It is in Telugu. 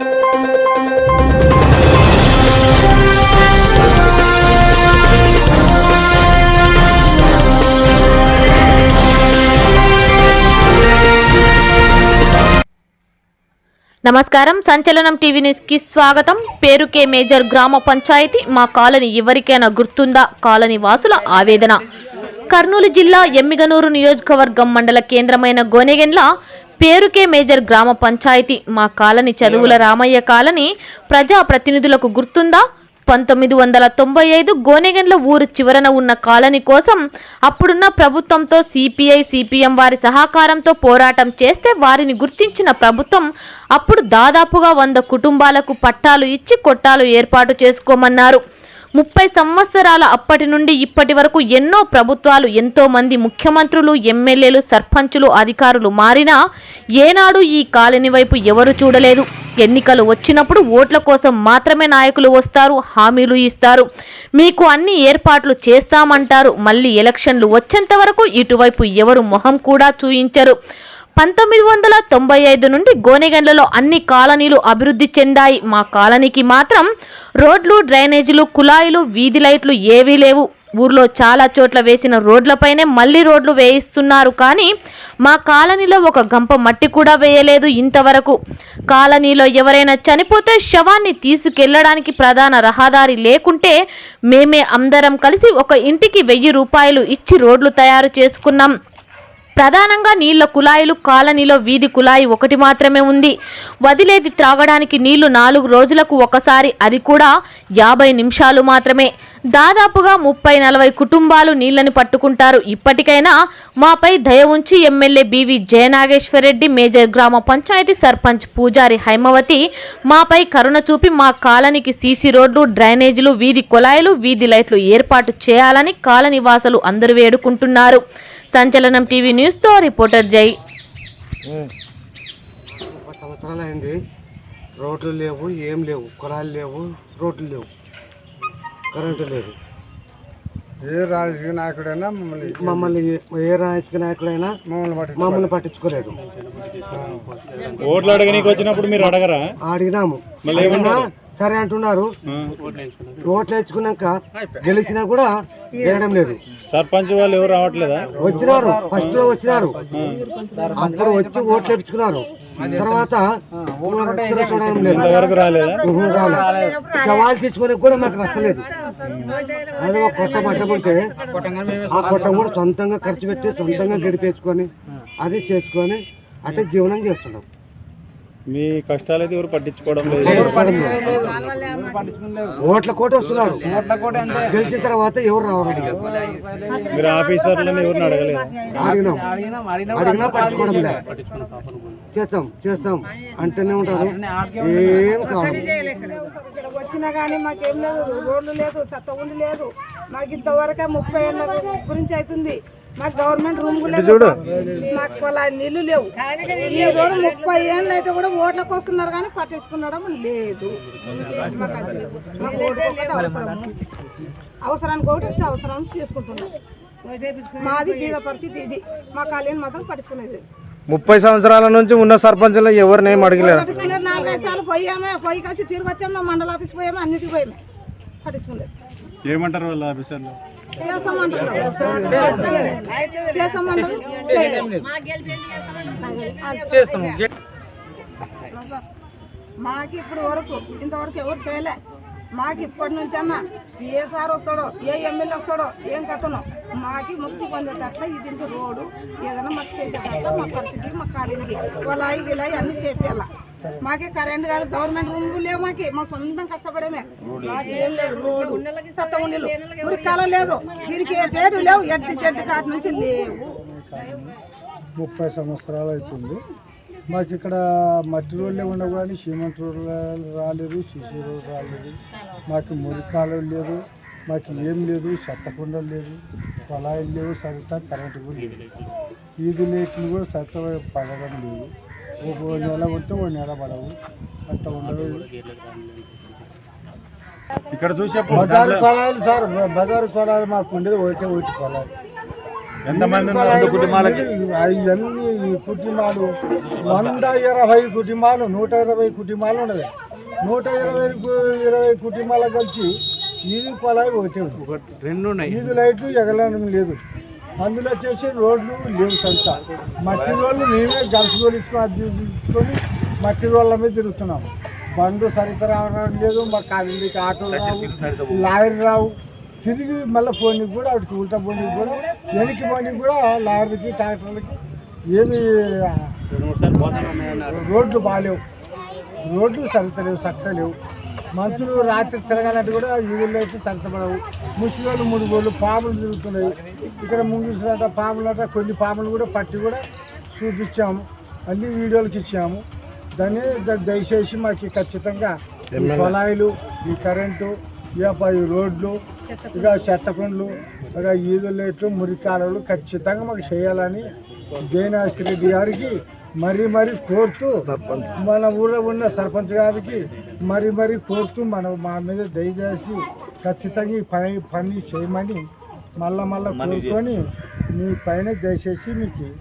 నమస్కారం. సంచలనం టీవీ న్యూస్కి స్వాగతం. పేరుకే మేజర్ గ్రామ పంచాయతీ మా కాలనీ ఎవరికైనా గుర్తుందా? కాలనీ వాసుల ఆవేదన. కర్నూలు జిల్లా ఎమ్మిగనూరు నియోజకవర్గం మండల కేంద్రమైన గోనెగెండ్ల పేరుకే మేజర్ గ్రామ పంచాయతీ మా కాలనీ చదువుల రామయ్య కాలనీ ప్రజా ప్రతినిధులకు గుర్తుందా? పంతొమ్మిది వందల తొంభై ఐదు గోనెగండ్ల ఊరు చివరన ఉన్న కాలనీ కోసం అప్పుడున్న ప్రభుత్వంతో సిపిఐ సిపిఎం వారి సహకారంతో పోరాటం చేస్తే వారిని గుర్తించిన ప్రభుత్వం అప్పుడు దాదాపుగా వంద కుటుంబాలకు పట్టాలు ఇచ్చి కొట్టాలు ఏర్పాటు చేసుకోమన్నారు. ముప్పై సంవత్సరాల అప్పటి నుండి ఇప్పటి వరకు ఎన్నో ప్రభుత్వాలు ఎంతో మంది ముఖ్యమంత్రులు ఎమ్మెల్యేలు సర్పంచులు అధికారులు మారినా ఏనాడు ఈ కాలనీ వైపు ఎవరు చూడలేదు. ఎన్నికలు వచ్చినప్పుడు ఓట్ల కోసం మాత్రమే నాయకులు వస్తారు హామీలు ఇస్తారు. మీకు అన్ని ఏర్పాట్లు చేస్తామంటారు. మళ్ళీ ఎలక్షన్లు వచ్చేంత వరకు ఇటువైపు ఎవరు మొహం కూడా చూయించరు. పంతొమ్మిది వందల తొంభై ఐదు నుండి గోనెగండ్లలో అన్ని కాలనీలు అభివృద్ధి చెందాయి. మా కాలనీకి మాత్రం రోడ్లు డ్రైనేజీలు కుళాయిలు వీధి లైట్లు ఏవీ లేవు. ఊర్లో చాలా చోట్ల వేసిన రోడ్లపైనే మళ్ళీ రోడ్లు వేయిస్తున్నారు. కానీ మా కాలనీలో ఒక గంప మట్టి కూడా వేయలేదు ఇంతవరకు. కాలనీలో ఎవరైనా చనిపోతే శవాన్ని తీసుకెళ్ళడానికి ప్రధాన రహదారి లేకుంటే మేమే అందరం కలిసి ఒక ఇంటికి వెయ్యి రూపాయలు ఇచ్చి రోడ్లు తయారు చేసుకున్నాం. ప్రధానంగా నీళ్ళ కుళాయిలు కాలనీలో వీధి కుళాయి ఒకటి మాత్రమే ఉంది. వదిలేది త్రాగడానికి నీళ్ళు నాలుగు రోజులకు ఒకసారి అది కూడా యాభై నిమిషాలు మాత్రమే. దాదాపుగా ముప్పై నలభై కుటుంబాలు నీళ్ళను పట్టుకుంటారు. ఇప్పటికైనా మాపై దయ ఉంచి ఎమ్మెల్యే బివి జయనాగేశ్వరరెడ్డి మేజర్ గ్రామ పంచాయతీ సర్పంచ్ పూజారి హైమవతి మాపై కరుణ చూపి మా కాలనీకి సీసీ రోడ్లు డ్రైనేజీలు వీధి కుళాయిలు వీధి లైట్లు ఏర్పాటు చేయాలని కాలనివాసులు అందరూ వేడుకుంటున్నారు. సంచలనం టీవీ న్యూస్తో రిపోర్టర్ జై. సంవత్సరాలు రోడ్లు లేవు ఏం లేవు కొలాలు లేవు రోడ్లు లేవు. కరెంటు లేదు. ఏ రాజకీయ నాయకుడైనా మమ్మల్ని మమ్మల్ని ఏ రాజకీయ నాయకుడైనా మమ్మల్ని పట్టి మమ్మల్ని పట్టించుకోలేదు. ఓట్లు అడగనీకి వచ్చినప్పుడు మీరు అడగరా? అడిగినాము. అడిగినా సరే అంటున్నారు. ఓట్లు వేసుకున్నాక గెలిచినా కూడా వేయడం లేదు. సర్పంచ్ వాళ్ళు ఎవరు రావట్లేదా? వచ్చినారు ఫస్ట్లో వచ్చినారు. అప్పుడు వచ్చి ఓట్లు వేపించుకున్నారు తర్వాత చూడడం లేదు. సవాల్ తీసుకునే కూడా మాకు నచ్చలేదు. అది ఒక కొట్ట మట్టం ఉంటే ఆ కొట్టం కూడా సొంతంగా ఖర్చు పెట్టి సొంతంగా గడిపేసుకొని అది చేసుకొని అంటే జీవనం చేస్తున్నాం. మీ కష్టాలు అయితే ఎవరు పట్టించుకోవడం లేదు. ఓట్ల కోట వస్తున్నారు. గెలిచిన తర్వాత ఎవరు రావడం మీరు ఆఫీసర్లను ఎవరిని అడగలేదు? అడిగినాం. అడిగినా. పట్టించుకోవడం లేదు. చేస్తాం చేస్తాం. అంటూనే ఉంటారు. ఏం కావాలి? వచ్చినా కానీ మాకేం లేదు. రోడ్లు లేదు చెత్త ఉండి లేదు. మాకు ఇంతవరకే ముప్పై ఏళ్ళ గురించి అవుతుంది. మాకు గవర్నమెంట్ రూమ్ కూడా లేదు మాకు పొలా నీళ్ళు లేవు. ఈ రోడ్డు ముప్పై ఏళ్ళు అయితే కూడా ఓట్లకు వస్తున్నారు కానీ పట్టించుకునడం లేదు. అవసరం అవసరానికి ఒకటి వచ్చి అవసరం తీసుకుంటున్నాం. మాది బీద పరిస్థితి ఇది. మా కాలేని మాత్రం పట్టించుకునేది. ముప్పై సంవత్సరాల నుంచి ఉన్న సర్పంచులు ఎవరిని ఏం అడగలేదు నాలుగైదు సార్లు పోయామే పోయి కలిసి తిరిగి వచ్చాము మా మండల ఆఫీస్ పోయాము అన్నిటికి పోయామే. పట్టించుకోలేదు ఏమంటారు వాళ్ళ ఆఫీసర్లు? మాకు ఇప్పుడు వరకు ఇంతవరకు ఎవరు చేయలే మాకు ఇప్పటి నుంచి అన్న ఏ సార్ వస్తాడో ఏ ఎమ్మెల్యే వస్తాడో ఏం కథనో. మాకి ముక్తి పొందేటట్ల ఇది రోడ్డు ఏదైనా మాకు చేసేటట్ల మా పరిస్థితి మా కాలేజీకి వాళ్ళ వీళ్ళవి అన్ని చేసేలా మాకే కరెంట్ కాదు గవర్నమెంట్ రూమ్ లేవు మాకి. మా సొంతం కష్టపడేమే. మాకు లేదు. రోడ్డు సత్త ఉండిలు లేదు. దీనికి లేవు. ఎడ్డి జడ్డి కాటి నుంచి లేవు. ముప్పై సంవత్సరాలు అవుతుంది. మాకు ఇక్కడ మట్టి రోడ్లే ఉండవు కానీ సిమెంట్ రోడ్లు రాలేదు సిసి రోడ్ రాలేదు. మాకు మురికాలు లేదు. మాకు ఏం లేదు. చెత్తకుండలు లేదు పొలాయిలు లేవు. సరిగ్గా కరెంటు కూడా లేదు ఈది లైట్లు కూడా సరిగ్గా పడడం లేదు. ఒక నెల ఒక నెల పడవు. అంత ఉండదు. ఇక్కడ చూసే బజారు కొలాయిలు సార్. బజారు కొలాయిలు మాకు ఉండేది ఒకటే ఒకటి కొలాయి ఎంతమంది? కుటుంబాలకి? అవన్నీ ఈ కుటుంబాలు. వంద ఇరవై కుటుంబాలు నూట ఇరవై కుటుంబాలు ఉన్నది నూట ఇరవై ఇరవై కుటుంబాలకు కలిసి ఈది పొలాయి ఒకటి రెండు ఈది లైట్లు ఎగలడం లేదు. అందులో వచ్చేసి రోడ్లు లేవు సంత. మట్టి రోడ్లు మేమే గల్స్ తీసుకొని మట్టి రోడ్ల మీద తిరుగుతున్నాం. బండ్లు సరిగ్గా రావడం లేదు మా కాలిండికి ఆటోలు రావు లారీ రావు. తిరిగి మళ్ళీ ఫోన్కి కూడా వాటికి ఉల్టా ఫోన్కి కూడా వెనక్కి ఫోన్కి కూడా లారీకి ట్రాక్టర్లకి ఏమి రోడ్లు బాగాలేవు. రోడ్లు సరితలేవు చక్కలేవు మనుషులు రాత్రి తిరగాలంటే కూడా వీధుల్లో అయితే సరితపడవు ముసలి మూడు గోళ్ళు పాములు తిరుగుతున్నాయి. ఇక్కడ ముంగిసట పాములట కొన్ని పాములు కూడా పట్టి కూడా చూపించాము. అన్ని వీడియోలకి ఇచ్చాము. దాన్ని దయచేసి మాకు ఖచ్చితంగా ఈ కొలాయిలు ఈ కరెంటు ఇక ఈ రోడ్లు ఇక చెత్త కుండ్లు ఇక ఈదుల లైట్లు మురికాలలు ఖచ్చితంగా మాకు చేయాలని జయనాథ్ రెడ్డి గారికి మరీ మరీ కోరుతూ మన ఊళ్ళో ఉన్న సర్పంచ్ గారికి మరీ మరీ కోరుతూ మన మా మీద దయచేసి ఖచ్చితంగా ఈ పని పని చేయమని మళ్ళా మళ్ళా కోరుకొని మీ పైన దయచేసి మీకు